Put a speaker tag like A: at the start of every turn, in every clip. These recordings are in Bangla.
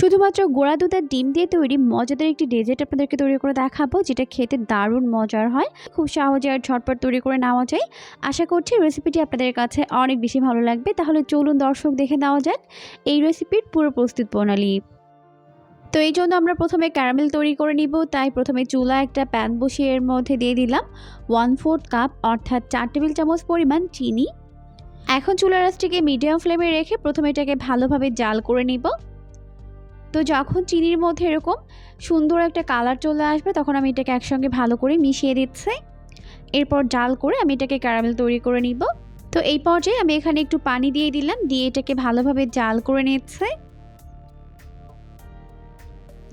A: শুধুমাত্র গোড়া দুধ আর ডিম দিয়ে তৈরি মজাদার একটি ডেজার্ট আপনাদেরকে তৈরি করে দেখাবো, যেটা খেতে দারুণ মজার হয়। খুব সহজে আর ঝটপট তৈরি করে নেওয়া যায়। আশা করছি রেসিপিটি আপনাদের কাছে অনেক বেশি ভালো লাগবে। তাহলে চলুন দর্শক দেখে নেওয়া যাক এই রেসিপির পুরো প্রস্তুত প্রণালী। তো এই জন্য আমরা প্রথমে ক্যারামেল তৈরি করে নিব। তাই প্রথমে চুলা একটা প্যান বসিয়ে এর মধ্যে দিয়ে দিলাম। ওয়ান ফোর্থ কাপ অর্থাৎ চার টেবিল চামচ পরিমাণ চিনি। এখন চুলার রাসটিকে মিডিয়াম ফ্লেমে রেখে প্রথমে এটাকে ভালোভাবে জাল করে নিব। তো যখন চিনির মধ্যে এরকম সুন্দর একটা কালার চলে আসবে, তখন আমি এটাকে একসঙ্গে ভালো করে মিশিয়ে দিচ্ছি। এরপর জাল করে আমি এটাকে ক্যারামেল তৈরি করে নিব। তো এই পর্যায়ে আমি এখানে একটু পানি দিয়ে দিলাম, দিয়ে এটাকে ভালোভাবে জাল করে নিচ্ছে।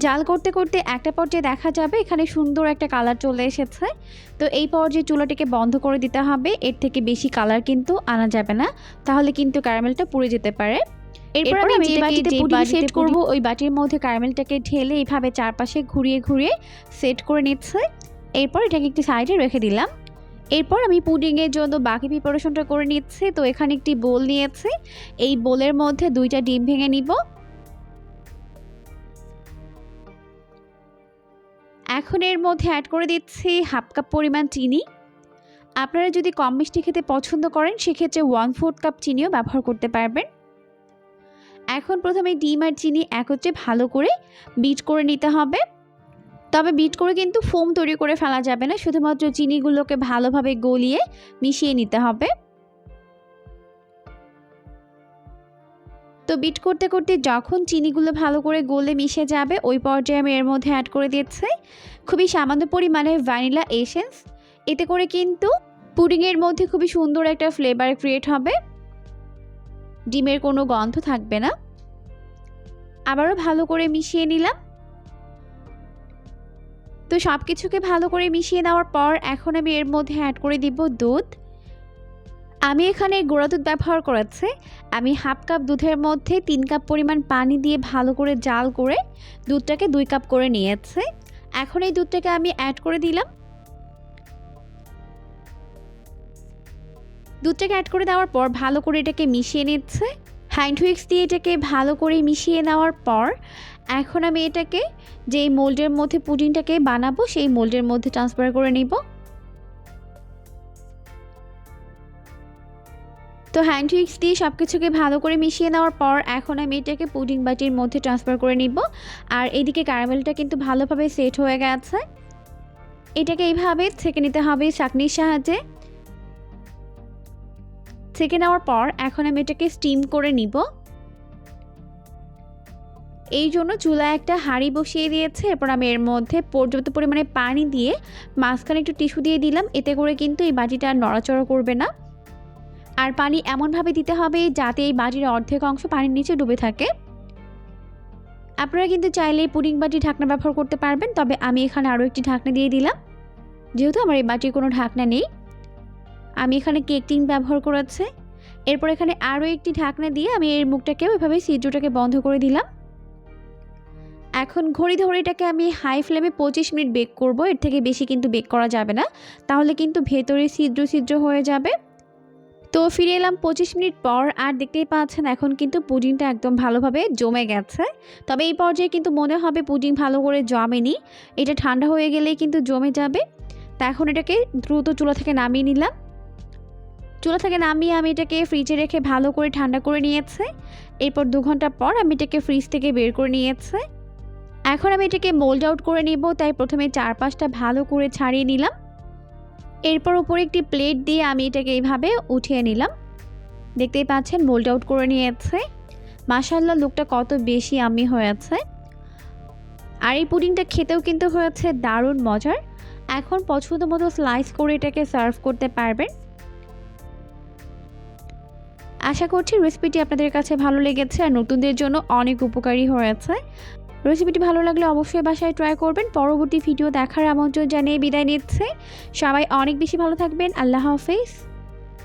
A: জাল করতে করতে একটা পর্যায়ে দেখা যাবে এখানে সুন্দর একটা কালার চলে এসেছে। তো এই পর্যায়ে চুলাটিকে বন্ধ করে দিতে হবে। এর থেকে বেশি কালার কিন্তু আনা যাবে না। তাহলে কিন্তু ক্যারামেলটা পুড়ে যেতে পারে। এরপর আমি যে বাটিতে পুডিং সেট করব ওই বাটির মধ্যে ক্যারামেলটাকে ঢেলে এইভাবে চারপাশে ঘুরিয়ে ঘুরিয়ে সেট করে নিচ্ছে। এরপর এটাকে একটি সাইডে রেখে দিলাম। এরপর আমি পুডিংয়ের জন্য বাকি প্রিপারেশনটা করে নিচ্ছি। তো এখানে একটি বোল নিয়েছি। এই বোলের মধ্যে দুইটা ডিম ভেঙে নিব। এখন এর মধ্যে অ্যাড করে দিচ্ছি হাফ কাপ পরিমাণ চিনি। আপনারা যদি কম মিষ্টি খেতে পছন্দ করেন সেক্ষেত্রে ওয়ান ফোর্থ কাপ চিনিও ব্যবহার করতে পারবেন। এখন প্রথমে ডিম আর চিনি একত্রে ভালো করে বিট করে নিতে হবে। তবে বিট করে কিন্তু ফোম তৈরি করে ফেলা যাবে না, শুধুমাত্র চিনিগুলোকে ভালোভাবে গলিয়ে মিশিয়ে নিতে হবে। তো বিট করতে করতে যখন চিনিগুলো ভালো করে গলে মিশে যাবে, ওই পর্যায়ে আমি এর মধ্যে অ্যাড করে দিচ্ছি খুবই সামান্য পরিমাণে ভ্যানিলা এসেন্স এতে করে কিন্তু পুডিংয়ের মধ্যে খুবই সুন্দর একটা ফ্লেভার ক্রিয়েট হবে। ডিমের কোনো গন্ধ থাকবে না। আবারও ভালো করে মিশিয়ে নিলাম। তো সব কিছুকে ভালো করে মিশিয়ে নেওয়ার পর এখন আমি এর মধ্যে অ্যাড করে দিব দুধ। আমি এখানে গোড়া দুধ ব্যবহার করেছি। আমি হাফ কাপ দুধের মধ্যে তিন কাপ পরিমাণ পানি দিয়ে ভালো করে জাল করে দুধটাকে দুই কাপ করে নিয়েছে। এখন এই দুধটাকে আমি অ্যাড করে দিলাম। দুধটাকে অ্যাড করে দেওয়ার পর ভালো করে এটাকে মিশিয়ে নিচ্ছে। হ্যান্ড হুইক্স দিয়ে এটাকে ভালো করে মিশিয়ে নেওয়ার পর এখন আমি এটাকে যেই মোল্ডের মধ্যে পুডিংটাকে বানাবো, সেই মোল্ডের মধ্যে ট্রান্সফার করে নিব। তো হ্যান্ড হুইক্স দিয়ে সব কিছুকে ভালো করে মিশিয়ে নেওয়ার পর এখন আমি এটাকে পুডিং বাটির মধ্যে ট্রান্সফার করে নিব। আর এদিকে ক্যারামেলটা কিন্তু ভালোভাবে সেট হয়ে গেছে। এটাকে এইভাবে ছেঁকে নিতে হবে চাকনির সাহায্যে। ছেঁকে নেওয়ার পর এখন আমি এটাকে স্টিম করে নিব। এই জন্য চুলায় একটা হাঁড়ি বসিয়ে দিয়েছে। এরপর আমি এর মধ্যে পর্যাপ্ত পরিমাণে পানি দিয়ে মাঝখানে একটু টিস্যু দিয়ে দিলাম। এতে করে কিন্তু এই বাটিটা নড়াচড়া করবে না। আর পানি এমনভাবে দিতে হবে যাতে এই বাটির অর্ধেক অংশ পানির নিচে ডুবে থাকে। আপনারা কিন্তু চাইলে পুডিং বাটি ঢাকনা ব্যবহার করতে পারবেন, তবে আমি এখানে আরও একটি ঢাকনা দিয়ে দিলাম। যেহেতু আমার এই বাটির কোনো ঢাকনা নেই। আমি এখানে কেক টিন ব্যবহার করেছে। এরপর এখানে আরও একটি ঢাকনা দিয়ে আমি এর মুখটাকে ওইভাবে সিদ্ধটাকে বন্ধ করে দিলাম। এখন ঘড়ি ধরে এটাকে আমি হাই ফ্লেমে পঁচিশ মিনিট বেক করব। এর থেকে বেশি কিন্তু বেক করা যাবে না। তাহলে কিন্তু ভেতরে ছিদ্র ছিদ্র হয়ে যাবে। তো ফিরে এলাম পঁচিশ মিনিট পর। আর দেখতেই পাচ্ছেন, এখন কিন্তু পুডিংটা একদম ভালোভাবে জমে গেছে। তবে এই পর্যায়ে কিন্তু মনে হবে পুডিং ভালো করে জমেনি। এটা ঠান্ডা হয়ে গেলেই কিন্তু জমে যাবে। তা এখন এটাকে দ্রুত চুলা থেকে নামিয়ে নিলাম। চুলা থেকে নামিয়ে আমি এটাকে ফ্রিজে রেখে ভালো করে ঠান্ডা করে নিয়েছে। এরপর দু ঘণ্টা পর আমি এটাকে ফ্রিজ থেকে বের করে নিয়েছে। এখন আমি এটাকে মোল্ড আউট করে নিব, তাই প্রথমে চারপাশটা ভালো করে ছাড়িয়ে নিলাম। এরপর উপরে একটি প্লেট দিয়ে আমি এটাকে এইভাবে উঠিয়ে নিলাম। দেখতেই পাচ্ছেন মোল্ড আউট করে নিয়েছে। মাসাল্লাহ লুকটা কত বেশি আমি হয়েছে। আর এই পুডিংটা খেতেও কিন্তু হয়েছে দারুণ মজার। এখন পছন্দ মতো স্লাইস করে এটাকে সার্ভ করতে পারবেন। আশা করছি রেসিপিটি আপনাদের কাছে ভালো লেগেছে আর নতুনদের জন্য অনেক উপকারী হয়েছে। রেসিপিটি ভালো লাগলে অবশ্যই বাসায় ট্রাই করবেন। পরবর্তী ভিডিও দেখার আমন্ত্রণ জানিয়ে বিদায় নিচ্ছে। সবাই অনেক বেশি ভালো থাকবেন। আল্লাহ হাফেজ।